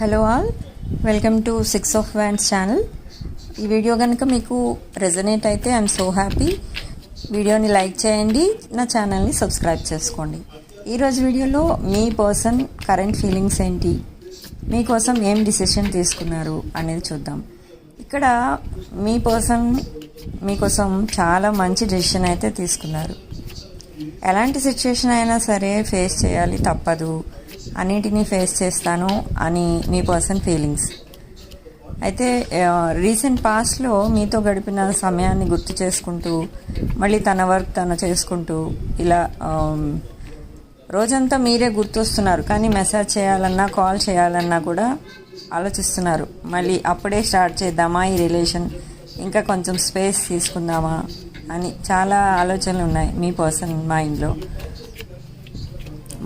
Hello all welcome to six of wands channel. ఈ video కనుక మీకు రెజనేట్ అయితే ఐఎమ్ సో హ్యాపీ. వీడియోని లైక్ చేయండి నా ఛానల్ని సబ్స్క్రైబ్ చేసుకోండి. ఈరోజు వీడియోలో మీ పర్సన్ కరెంట్ ఫీలింగ్స్ ఏంటి? మీకోసం ఏం డిసిషన్ తీసుకున్నారు అనేది చూద్దాం. ఇక్కడ మీ పర్సన్ మీకోసం చాలా మంచి డెసిషన్ అయితే తీసుకున్నారు. ఎలాంటి సిచ్యుయేషన్ అయినా సరే ఫేస్ చేయాలి తప్పదు. అన్నిటినీ ఫేస్ చేస్తాను అని మీ పర్సన్ ఫీలింగ్స్ అయితే రీసెంట్ పాస్ట్లో మీతో గడిపిన సమయాన్ని గుర్తు చేసుకుంటూ మళ్ళీ తన వర్క్ తను చేసుకుంటూ ఇలా రోజంతా మీరే గుర్తొస్తున్నారు. కానీ మెసేజ్ చేయాలన్నా కాల్ చేయాలన్నా కూడా ఆలోచిస్తున్నారు. మళ్ళీ అప్పుడే స్టార్ట్ చేద్దామా ఈ రిలేషన్ ఇంకా కొంచెం స్పేస్ తీసుకుందామా? అని చాలా ఆలోచనలు ఉన్నాయి మీ పర్సన్ మైండ్లో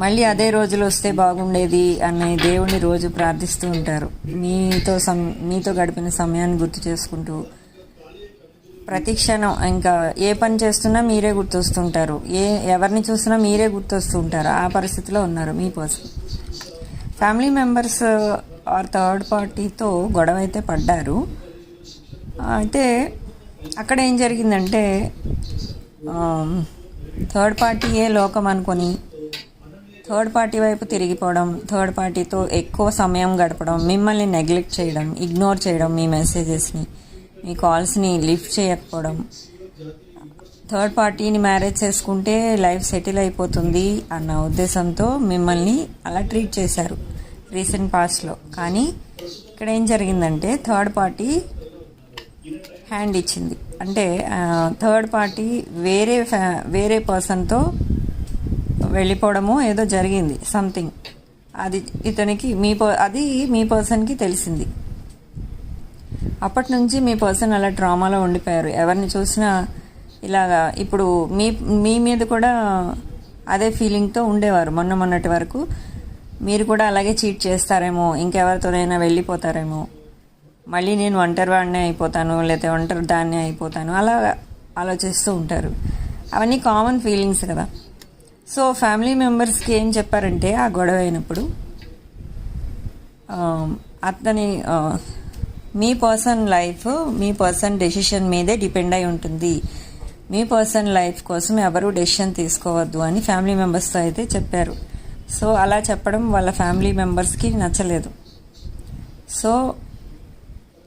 మళ్ళీ అదే రోజులు వస్తే బాగుండేది అనే దేవుణ్ణి రోజు ప్రార్థిస్తూ ఉంటారు. మీతో సం మీతో గడిపిన సమయాన్ని గుర్తు చేసుకుంటూ ప్రతి క్షణం ఇంకా ఏ పని చేస్తున్నా మీరే గుర్తొస్తుంటారు. ఏ ఎవరిని చూసినా మీరే గుర్తొస్తుంటారు. ఆ పరిస్థితిలో ఉన్నారు మీ person family members or third పార్టీతో గొడవ అయితే పడ్డారు. అయితే అక్కడ ఏం జరిగిందంటే థర్డ్ పార్టీయే లోకం అనుకొని థర్డ్ పార్టీ వైపు తిరిగిపోవడం థర్డ్ పార్టీతో ఎక్కువ సమయం గడపడం మిమ్మల్ని నెగ్లెక్ట్ చేయడం ఇగ్నోర్ చేయడం మీ మెసేజెస్ని మీ కాల్స్ని లిఫ్ట్ చేయకపోవడం. థర్డ్ పార్టీని మ్యారేజ్ చేసుకుంటే లైఫ్ సెటిల్ అయిపోతుంది అన్న ఉద్దేశంతో మిమ్మల్ని అలా ట్రీట్ చేశారు రీసెంట్ పాస్ట్లో. కానీ ఇక్కడ ఏం జరిగిందంటే థర్డ్ పార్టీ హ్యాండ్ ఇచ్చింది. అంటే థర్డ్ పార్టీ వేరే ఫ్యా వేరే పర్సన్తో వెళ్ళిపోవడము ఏదో జరిగింది సంథింగ్ అది ఇతనికి మీ పర్ అది మీ పర్సన్కి తెలిసింది. అప్పటి నుంచి మీ పర్సన్ అలా డ్రామాలో ఉండిపోయారు. ఎవరిని చూసినా ఇలాగా ఇప్పుడు మీ మీ మీద కూడా అదే ఫీలింగ్తో ఉండేవారు. మొన్న మొన్నటి వరకు మీరు కూడా అలాగే చీట్ చేస్తారేమో ఇంకెవరితోనైనా వెళ్ళిపోతారేమో. మళ్ళీ నేను ఒంటరి వాడినే అయిపోతాను లేకపోతే ఒంటరి దాన్నే అయిపోతాను అలా ఆలోచిస్తూ ఉంటారు. అవన్నీ కామన్ ఫీలింగ్స్ కదా. సో ఫ్యామిలీ మెంబర్స్కి ఏం చెప్పారంటే ఆ గొడవ అయినప్పుడు అతని మీ పర్సన్ లైఫ్ మీ పర్సన్ డెసిషన్ మీదే డిపెండ్ అయి ఉంటుంది. మీ పర్సన్ లైఫ్ కోసం ఎవరు డెసిషన్ తీసుకోవద్దు అని ఫ్యామిలీ మెంబర్స్తో అయితే చెప్పారు. సో అలా చెప్పడం వాళ్ళ ఫ్యామిలీ మెంబర్స్కి నచ్చలేదు. సో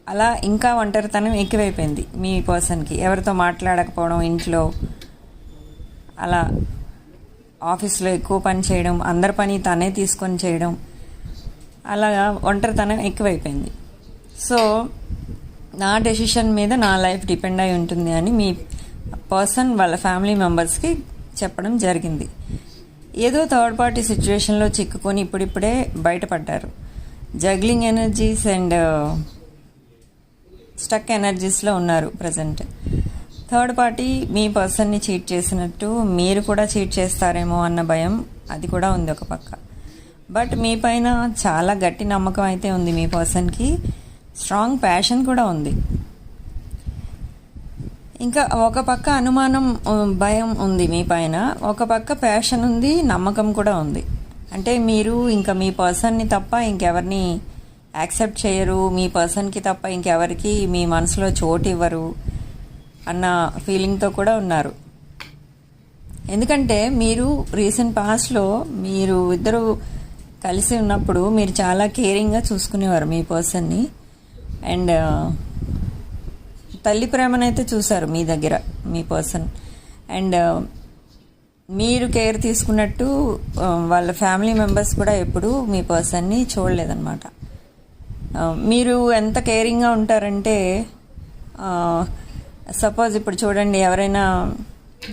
అలా ఇంకా ఒంటరితనం ఎక్కువైపోయింది మీ పర్సన్కి. ఎవరితో మాట్లాడకపోవడం ఇంట్లో అలా ఆఫీస్లో ఎక్కువ పని చేయడం అందరి పని తనే తీసుకొని చేయడం అలాగా ఒంటరితనం ఎక్కువైపోయింది. సో నా డెసిషన్ మీద నా లైఫ్ డిపెండ్ అయి ఉంటుంది అని మీ పర్సన్ వాళ్ళ ఫ్యామిలీ మెంబర్స్కి చెప్పడం జరిగింది. ఏదో థర్డ్ పార్టీ సిచ్యువేషన్లో చిక్కుకొని ఇప్పుడిప్పుడే బయటపడ్డారు. జగ్లింగ్ ఎనర్జీస్ అండ్ స్టక్ ఎనర్జీస్లో ఉన్నారు ప్రజెంట్. థర్డ్ పార్టీ మీ పర్సన్ని చీట్ చేసినట్టు మీరు కూడా చీట్ చేస్తారేమో అన్న భయం అది కూడా ఉంది ఒక పక్క. బట్ మీ పైన చాలా గట్టి నమ్మకం అయితే ఉంది మీ పర్సన్కి. స్ట్రాంగ్ ప్యాషన్ కూడా ఉంది. ఇంకా ఒక పక్క అనుమానం భయం ఉంది మీ పైన. ఒక పక్క ప్యాషన్ ఉంది నమ్మకం కూడా ఉంది. అంటే మీరు ఇంకా మీ పర్సన్ని తప్ప ఇంకెవరిని యాక్సెప్ట్ చేయరు. మీ పర్సన్కి తప్ప ఇంకెవరికి మీ మనసులో చోటు ఇవ్వరు. అన్న ఫీలింగ్తో కూడా ఉన్నారు. ఎందుకంటే మీరు రీసెంట్ పాస్ట్లో మీరు ఇద్దరు కలిసి ఉన్నప్పుడు మీరు చాలా కేరింగ్గా చూసుకునేవారు మీ పర్సన్ని అండ్ uh, తల్లి ప్రేమనైతే చూశారు మీ దగ్గర మీ పర్సన్ అండ్ uh, మీరు కేర్ తీసుకున్నట్టు um, వాళ్ళ ఫ్యామిలీ మెంబర్స్ కూడా ఎప్పుడూ మీ పర్సన్ని చూడలేదన్నమాట. Uh, మీరు ఎంత కేరింగ్గా ఉంటారంటే సపోజ్ ఇప్పుడు చూడండి ఎవరైనా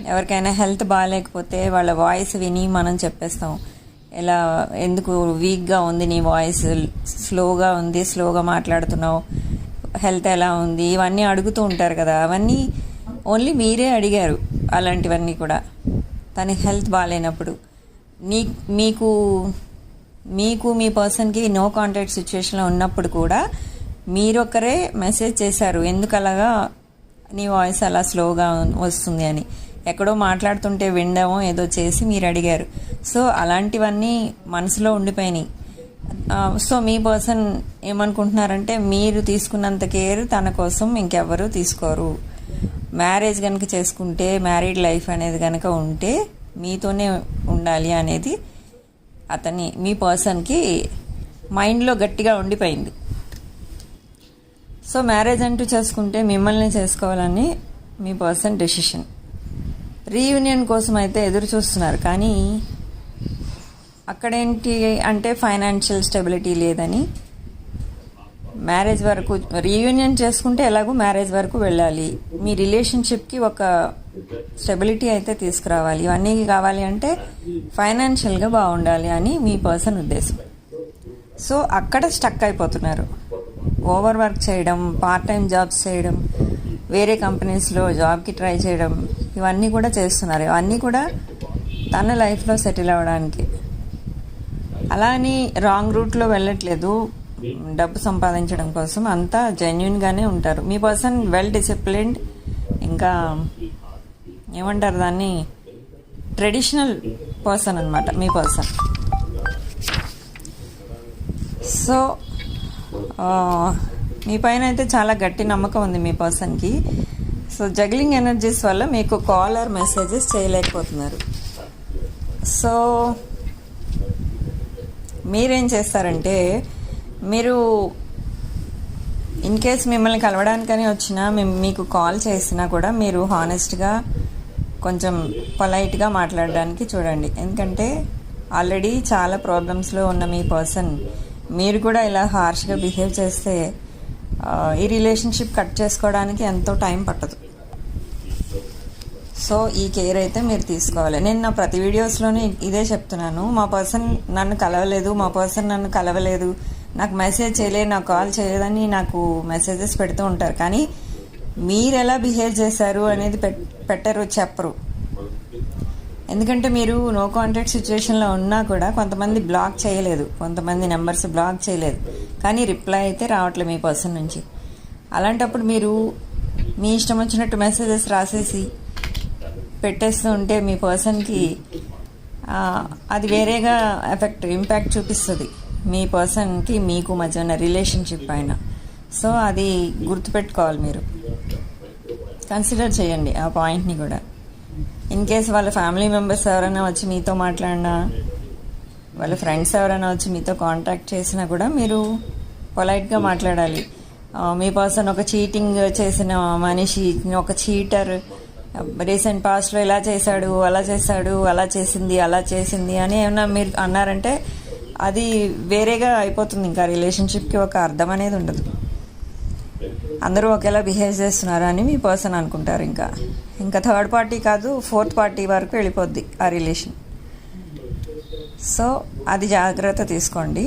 ఎవరికైనా హెల్త్ బాగాలేకపోతే వాళ్ళ వాయిస్ విని మనం చెప్పేస్తాం. ఎలా ఎందుకు వీక్గా ఉంది నీ వాయిస్ స్లోగా ఉంది స్లోగా మాట్లాడుతున్నావు హెల్త్ ఎలా ఉంది ఇవన్నీ అడుగుతూ ఉంటారు కదా. అవన్నీ ఓన్లీ మీరే అడిగారు అలాంటివన్నీ కూడా. తన హెల్త్ బాగాలేనప్పుడు నీ మీకు మీకు మీ పర్సన్కి నో కాంటాక్ట్ సిచ్యువేషన్లో ఉన్నప్పుడు కూడా మీరొకరే మెసేజ్ చేశారు. ఎందుకు అలాగా నీ వాయిస్ అలా స్లోగా వస్తుంది అని. ఎక్కడో మాట్లాడుతుంటే వినడమో ఏదో చేసి మీరు అడిగారు. సో అలాంటివన్నీ మనసులో ఉండిపోయినాయి. సో మీ పర్సన్ ఏమనుకుంటున్నారంటే మీరు తీసుకున్నంత కేర్ తన కోసం ఇంకెవ్వరూ తీసుకోరు. మ్యారేజ్ కనుక చేసుకుంటే మ్యారీడ్ లైఫ్ అనేది కనుక ఉంటే మీతోనే ఉండాలి అనేది అతని మీ పర్సన్కి మైండ్లో గట్టిగా ఉండిపోయింది. సో మ్యారేజ్ అంటూ చేసుకుంటే మిమ్మల్ని చేసుకోవాలని మీ పర్సన్ డెసిషన్. రీయూనియన్ కోసం అయితే ఎదురు చూస్తున్నారు కానీ అక్కడేంటి అంటే ఫైనాన్షియల్ స్టెబిలిటీ లేదని మ్యారేజ్ వరకు రీయూనియన్ చేసుకుంటే ఎలాగో మ్యారేజ్ వరకు వెళ్ళాలి. మీ రిలేషన్షిప్కి ఒక స్టెబిలిటీ అయితే తీసుకురావాలి. ఇవన్నీ కావాలి అంటే ఫైనాన్షియల్గా బాగుండాలి అని మీ పర్సన్ ఉద్దేశం. సో అక్కడ స్టక్ అయిపోతున్నారు. ఓవర్ వర్క్ చేయడం పార్ట్ టైం జాబ్స్ చేయడం వేరే కంపెనీస్లో జాబ్కి ట్రై చేయడం ఇవన్నీ కూడా చేస్తున్నారు. ఇవన్నీ కూడా తన లైఫ్లో సెటిల్ అవ్వడానికి. అలా అని రాంగ్ రూట్లో వెళ్ళట్లేదు. డబ్బు సంపాదించడం కోసం అంతా జెన్యున్గానే ఉంటారు. మీ పర్సన్ వెల్ డిసిప్లిన్డ్ ఇంకా ఏమంటారు దాన్ని? ట్రెడిషనల్ పర్సన్ అనమాట మీ పర్సన్. సో మీ పైన అయితే చాలా గట్టి నమ్మకం ఉంది మీ పర్సన్కి సో జగ్లింగ్ ఎనర్జీస్ వల్ల మీకు కాల్ ఆర్ మెసేజెస్ చేయలేకపోతున్నారు. సో మీరేం చేస్తారంటే మీరు ఇన్ కేస్ మిమ్మల్ని కలవడానికని వచ్చినా మేము మీకు కాల్ చేసినా కూడా మీరు హానెస్ట్గా కొంచెం పొలైట్గా మాట్లాడడానికి చూడండి. ఎందుకంటే ఆల్రెడీ చాలా ప్రాబ్లమ్స్లో ఉన్న మీ పర్సన్ మీరు కూడా ఇలా హార్ష్గా బిహేవ్ చేస్తే ఈ రిలేషన్షిప్ కట్ చేసుకోవడానికి ఎంతో టైం పట్టదు. సో ఈ కేర్ అయితే మీరు తీసుకోవాలి. నేను నా ప్రతి వీడియోస్లోనే ఇదే చెప్తున్నాను. మా పర్సన్ నన్ను కలవలేదు మా పర్సన్ నన్ను కలవలేదు. నాకు మెసేజ్ చేయలేదు నాకు కాల్ చేయలేదని నాకు మెసేజెస్ పెడుతూ ఉంటారు. కానీ మీరు ఎలా బిహేవ్ చేశారు అనేది పెట్- పెట్టరు చెప్పరు. ఎందుకంటే మీరు నో కాంటాక్ట్ సిచ్యువేషన్లో ఉన్నా కూడా కొంతమంది బ్లాక్ చేయలేదు. కొంతమంది నెంబర్స్ బ్లాక్ చేయలేదు. కానీ రిప్లై అయితే రావట్లేదు మీ పర్సన్ నుంచి. అలాంటప్పుడు మీరు మీ ఇష్టం వచ్చినట్టు మెసేజెస్ రాసేసి పెట్టేస్తూ ఉంటే మీ పర్సన్కి అది వేరేగా ఎఫెక్ట్ ఇంపాక్ట్ చూపిస్తుంది. మీ పర్సన్కి మీకు మధ్య ఉన్న రిలేషన్షిప్ పైన. సో అది గుర్తుపెట్టుకోవాలి మీరు. కన్సిడర్ చేయండి ఆ పాయింట్ని కూడా. ఇన్ కేస్ వాళ్ళ ఫ్యామిలీ మెంబర్స్ ఎవరైనా వచ్చి మీతో మాట్లాడినా వాళ్ళ ఫ్రెండ్స్ ఎవరైనా వచ్చి మీతో కాంటాక్ట్ చేసినా కూడా మీరు పొలైట్గా మాట్లాడాలి. మీ పర్సన్ ఒక చీటింగ్ చేసిన మనిషి ఒక చీటర్ రీసెంట్ పాస్ట్లో ఇలా చేశాడు అలా చేశాడు అలా చేసింది అలా చేసింది అని ఏమన్నా మీరు అన్నారంటే అది వేరేగా అయిపోతుంది. ఇంకా రిలేషన్షిప్కి ఒక అర్థం అనేది ఉండదు. అందరూ ఒకేలా బిహేవ్ చేస్తున్నారు అని మీ పర్సన్ అనుకుంటారు ఇంకా. ఇంకా థర్డ్ పార్టీ కాదు ఫోర్త్ పార్టీ వరకు వెళ్ళిపోద్ది ఆ రిలేషన్. సో అది జాగ్రత్త తీసుకోండి.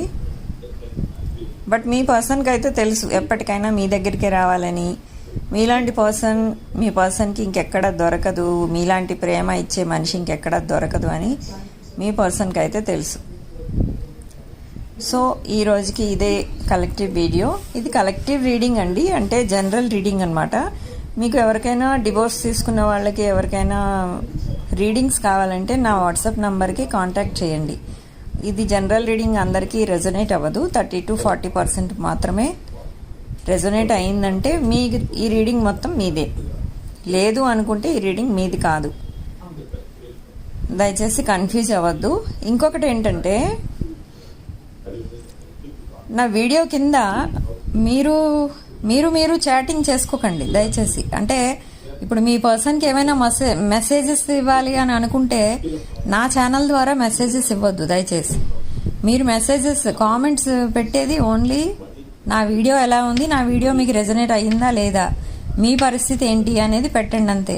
బట్ మీ పర్సన్కి అయితే తెలుసు ఎప్పటికైనా మీ దగ్గరికి రావాలని. మీలాంటి పర్సన్ మీ పర్సన్కి ఇంకెక్కడ దొరకదు మీలాంటి ప్రేమ ఇచ్చే మనిషి ఇంకెక్కడ దొరకదు అని మీ పర్సన్కి అయితే తెలుసు. సో ఈ రోజుకి ఇదే కలెక్టివ్ వీడియో. ఇది కలెక్టివ్ రీడింగ్ అండి అంటే జనరల్ రీడింగ్ అనమాట మీకు ఎవరికైనా డివోర్స్ తీసుకున్న వాళ్ళకి ఎవరికైనా రీడింగ్స్ కావాలంటే నా వాట్సాప్ నంబర్కి కాంటాక్ట్ చేయండి. ఇది జనరల్ రీడింగ్ అందరికీ రెజొనేట్ అవ్వదు. థర్టీ టు ఫార్టీ పర్సెంట్ మాత్రమే రెజొనేట్ అయిందంటే మీ ఈ రీడింగ్ మొత్తం మీదే. లేదు అనుకుంటే ఈ రీడింగ్ మీది కాదు. దయచేసి కన్ఫ్యూజ్ అవ్వద్దు. ఇంకొకటి ఏంటంటే నా వీడియో కింద మీరు మీరు మీరు చాటింగ్ చేసుకోకండి దయచేసి. అంటే ఇప్పుడు మీ పర్సన్కి ఏమైనా మెసే మెసేజెస్ ఇవ్వాలి అని అనుకుంటే నా ఛానల్ ద్వారా మెసేజెస్ ఇవ్వద్దు దయచేసి. మీరు మెసేజెస్ కామెంట్స్ పెట్టేది ఓన్లీ నా వీడియో ఎలా ఉంది నా వీడియో మీకు రెజనేట్ అయ్యిందా లేదా మీ పరిస్థితి ఏంటి అనేది పెట్టండి అంతే.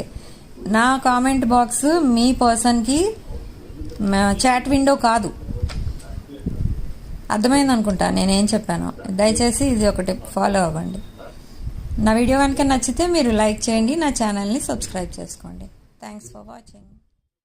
నా కామెంట్ బాక్స్ మీ పర్సన్కి చాట్ విండో కాదు. అర్థమైంది అనుకుంటా నేనేం చెప్పాను. దయచేసి ఇది ఒకటి ఫాలో అవ్వండి. నా వీడియో కనుక నచ్చితే మీరు లైక్ చేయండి నా ఛానల్ని సబ్స్క్రైబ్ చేసుకోండి. Thanks for watching